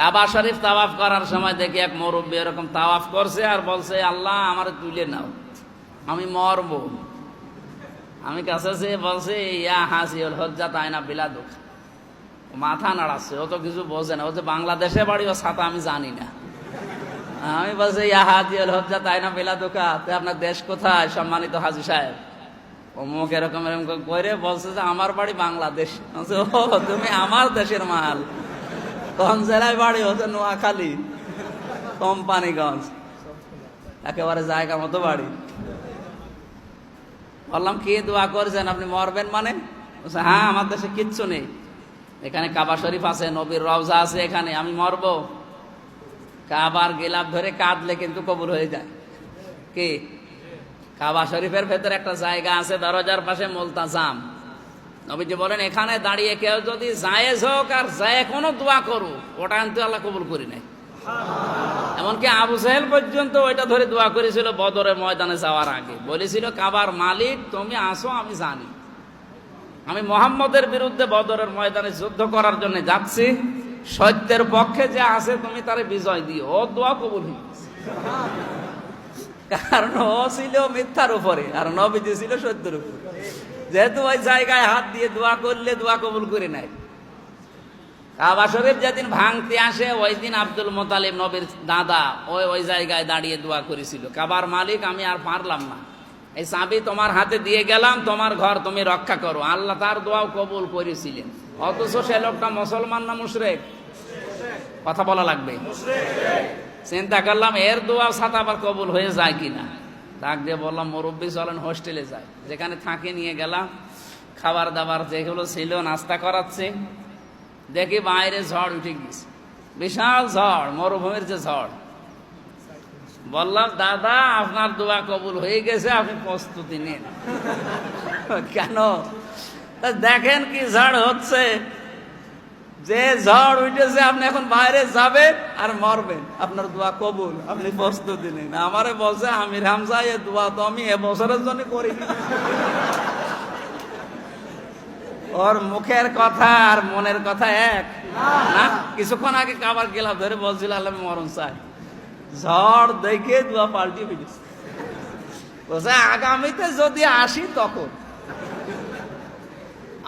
কাবা শরীফ তাওয়াফ করার সময় দেখি এক মুরব্বী এরকম তাওয়াফ করছে আর বলছে, আল্লাহ, আমার তুলে নাও। আমি মরব। আমি কাছে সে বলছে, ইয়া হাসি হল হজ্জা তাই না বিলা দুঃখ। মাথা নাড়াচ্ছে, ও তো কিছু বোঝে না। ও যে বাংলাদেশে বাড়ি, ও ছাতা আমি জানি না। আমি বলছি, ইয়া হাজি হল হজ্জা তাই না বিলা দুঃখা তো আপনার দেশ কোথায়? সম্মানিত হাজি সাহেব। অমুক এরকম এরকম করে বলছে যে, আমার বাড়ি বাংলাদেশ। ও, তুমি আমার দেশের মাল। কোন জেলায় বাড়ি হচ্ছে নোয়াখালী, কোম্পানিগঞ্জ। একেবারে জায়গা মতো বাড়ি। বললাম, কি দোয়া করেছেন? আপনি মরবেন মানে? হ্যাঁ আমার দেশে কিচ্ছু নেই। এখানে কাবা শরীফ আছে, নবীর রওজা আছে এখানে, আমি মরব। কাবার গেলাপ ধরে কাঁদলে কিন্তু কবুল হয়ে যায়। কি? কাবা শরীফের ভেতরে একটা জায়গা আছে, দরজার পাশে মোলতাজাম। নবীজি বলেন, এখানে দাঁড়িয়ে কেউ যদি জায়েজ হোক আর যায় কোনো দোয়া করুক, ওটা কিন্তু আল্লাহ কবুল করি নাই। এমনকি আবু সাহেল পর্যন্ত ওইটা ধরে দোয়া করেছিল বদরের ময়দানে যাওয়ার আগে। বলেছিল, কাবার মালিক, তুমি আসো, আমি জানি। আমি মোহাম্মদের বিরুদ্ধে বদরের ময়দানে যুদ্ধ করার জন্য যাচ্ছি। সত্যের পক্ষে যে আছে, তুমি তারে বিজয় দিও। ও দোয়া কবুল। কারণ ও ছিল মিথ্যার উপরে, আর নবীজি ছিল সত্যের উপরে। যেহেতু ওই জায়গায় হাত দিয়ে দোয়া করলে দোয়া কবুল করে নাই কাবা শরীফ যেদিন ভাঙতে আসে ওই দিন আব্দুল মোতালিব নবীর দাদা ওই ওই জায়গায় দাঁড়িয়ে দোয়া করেছিল। কাবার মালিক আমি আর পারলাম না। এই চাবি তোমার হাতে দিয়ে গেলাম তোমার ঘর তুমি রক্ষা করো। আল্লাহ তার দোয়াও কবুল করেছিলেন। অথচ সে লোকটা মুসলমান না মুশরেক? কথা বলা লাগবে। চিন্তা করলাম এর দোয়াও সাথে আবার কবুল হয়ে যায় কিনা? ডাক দিয়ে বললাম, মুরব্বী, চলেন হোস্টেলে যায় যেখানে থাকে নিয়ে গেলাম, খাবার দাবার যেগুলো ছিল, নাস্তা করাচ্ছে। দেখি বাইরে ঝড় উঠে গেছে বিশাল ঝড়, মরুভূমির যে ঝড়। বললাম, দাদা, আপনার দোয়া কবুল হয়ে গেছে, আপনি প্রস্তুতি নিন। কেন? দেখেন কি ঝড় হচ্ছে। যে ঝড় উঠেছে, আপনি এখন বাইরে যাবেন আর মরবেন। আপনার দোয়া কবুল। আপনি প্রস্তুতি নিন আমারে বলছে, আমির হামজা, এ দোয়া তো আমি এ বছরের জন্য করি। ওর মুখের কথা আর মনের কথা এক। না, কিছুক্ষণ আগে কাবার গেলাম, ধরে বলছিল, আল্লাহ মরণ চাই। ঝড় দেখে দোয়া পাল্টি ফেলেছে। বলছে, আগামীতে যদি আসি তখন।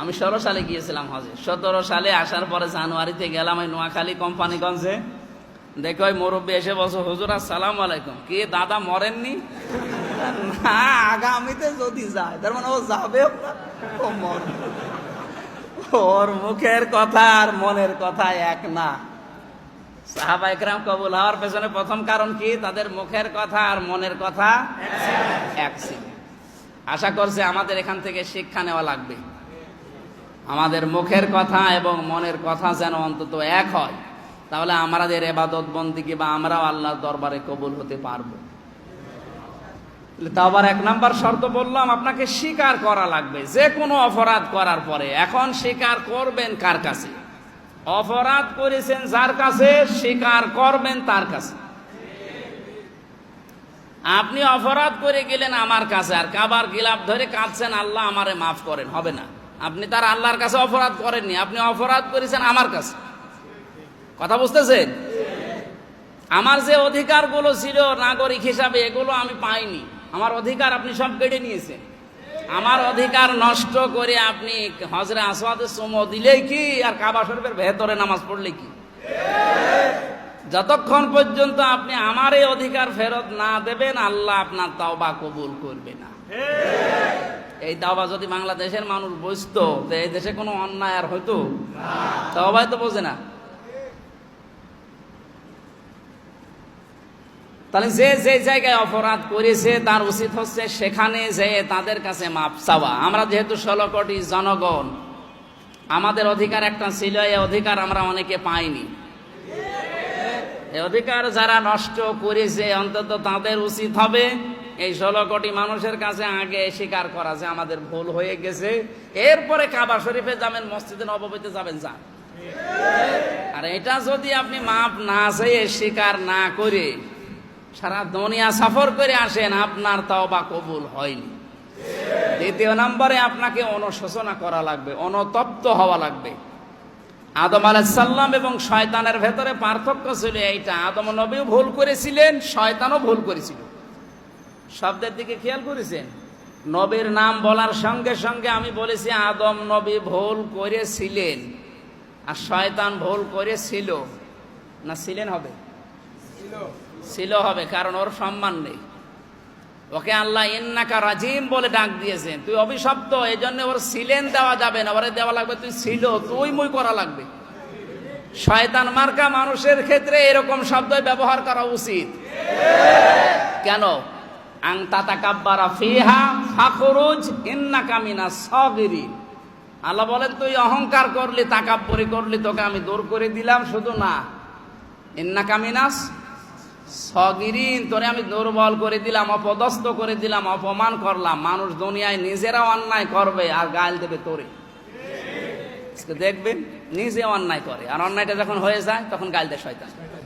আমি ষোলো সালে গিয়েছিলাম হজে। সতেরো সালে আসার পরে জানুয়ারিতে গেলাম ওই নোয়াখালী কোম্পানিগঞ্জে। দেখো ওই মুরব্বী এসে বলছো, হুজুর, আসসালাম আলাইকুম। কে, দাদা মরেননি? না, আগামীতে যদি যায়। তার মানে ও যাবে ওর। মুখের কথা আর মনের কথা এক না। সাহাবা একরাম কবুল হওয়ার পেছনে প্রথম কারণ কি? তাদের মুখের কথা আর মনের কথা এক ছিল। আশা করছে আমাদের এখান থেকে শিক্ষা নেওয়া লাগবে। আমাদের মুখের কথা এবং মনের কথা যেন অন্তত এক হয়, তাহলে আমাদের এবাদত বন্দিকে বা আমরাও আল্লাহর দরবারে কবুল হতে পারব। তা আবার এক নাম্বার শর্ত বললাম, আপনাকে স্বীকার করা লাগবে। যে কোনো অপরাধ করার পরে এখন স্বীকার করবেন কার কাছে? অপরাধ করেছেন যার কাছে, স্বীকার করবেন তার কাছে। আপনি অপরাধ করে গেলেন আমার কাছে, আর কাবার গিলাপ ধরে কাঁদছেন, আল্লাহ আমারে মাফ করেন, হবে না। আপনি তার আল্লাহর কাছে অপরাধ করেননি, আপনি অপরাধ করেছেন আমার কাছে। কথা বুঝতেছেন? আমার যে অধিকারগুলো ছিল নাগরিক হিসাবে, এগুলো আমি পাইনি। আমার অধিকার আপনি সব কেড়ে নিয়েছেন। আমার অধিকার নষ্ট করে আপনি হজরে আসওয়াদের সমো দিলেই কি, আর কাবা শরীফের ভেতরে নামাজ পড়লে কি? যতক্ষণ পর্যন্ত আপনি আমার এই অধিকার ফেরত না দেবেন, আল্লাহ আপনার তাওবা কবুল করবে না। এই দাবা যদি বাংলাদেশের মানুষ বুঝতো যে এই দেশে কোনো অন্যায় আর হইতো তাওবাই তো বোঝে না। তাহলে যে যে জায়গায় অপরাধ করেছে, তার উচিত হচ্ছে সেখানে যে তাদের কাছে মাপ চাওয়া। আমরা যেহেতু ষোলো কোটি জনগণ, আমাদের অধিকার একটা ছিল, এই অধিকার আমরা অনেকে পাইনি। এই অধিকার যারা নষ্ট করেছে, অন্তত তাদের উচিত হবে এই ষোলো কোটি মানুষের কাছে আগে স্বীকার করা যে আমাদের ভুল হয়ে গেছে। এরপরে কাবা শরীফে যাবেন মসজিদে নবমীতে যাবেন, যান। আর এটা যদি আপনি মাপ না চেয়ে স্বীকার না করে সারা দুনিয়া সফর করে আসেন, আপনার তাও বা কবুল হয়নি। দ্বিতীয় নম্বরে আপনাকে অনুশোচনা করা লাগবে, অনতপ্ত হওয়া লাগবে। আদম আলাইসাল্লাম এবং শয়তানের ভেতরে পার্থক্য ছিল এইটা। আদম নবীও ভুল করেছিলেন, শয়তানও ভুল করেছিল। শব্দের দিকে খেয়াল করেছেন? নবীর নাম বলার সঙ্গে সঙ্গে আমি বলেছি আদম নবী ভুল করেছিলেন। আর শয়তান ভুল করেছিল। না ছিলেন হবে? ছিল। হবে কারণ ওর সম্মান নেই। ওকে আল্লাহ ইন্নাকা রাজিম বলে ডাক দিয়েছেন। তুই অভিশপ্ত এই জন্য ওর সিলেন দেওয়া যাবে না। ওরে দেওয়া লাগবে তুই ছিল তুই মুই করা লাগবে। শয়তান মার্কা মানুষের ক্ষেত্রে এরকম শব্দ ব্যবহার করা উচিত। কেন? আং তাতাকাব্বারা ফিহা ফাখরুজ ইন্নাকা মিনাস সাগিরিন। আল্লাহ বলেন, তুই অহংকার করলি, তাকাব্বরি করলি, তোকে আমি দূর করে দিলাম শুধু না। ইন্নাকা মিনাস সগিরিন, তোরে আমি দুর্বল করে দিলাম, অপদস্থ করে দিলাম, অপমান করলাম। মানুষ দুনিয়ায় নিজেরা অন্যায় করবে আর গাল দেবে তোরে। দেখবেন, নিজে অন্যায় করে। আর অন্যায়টা যখন হয়ে যায়, তখন গাল দেয় শয়তান।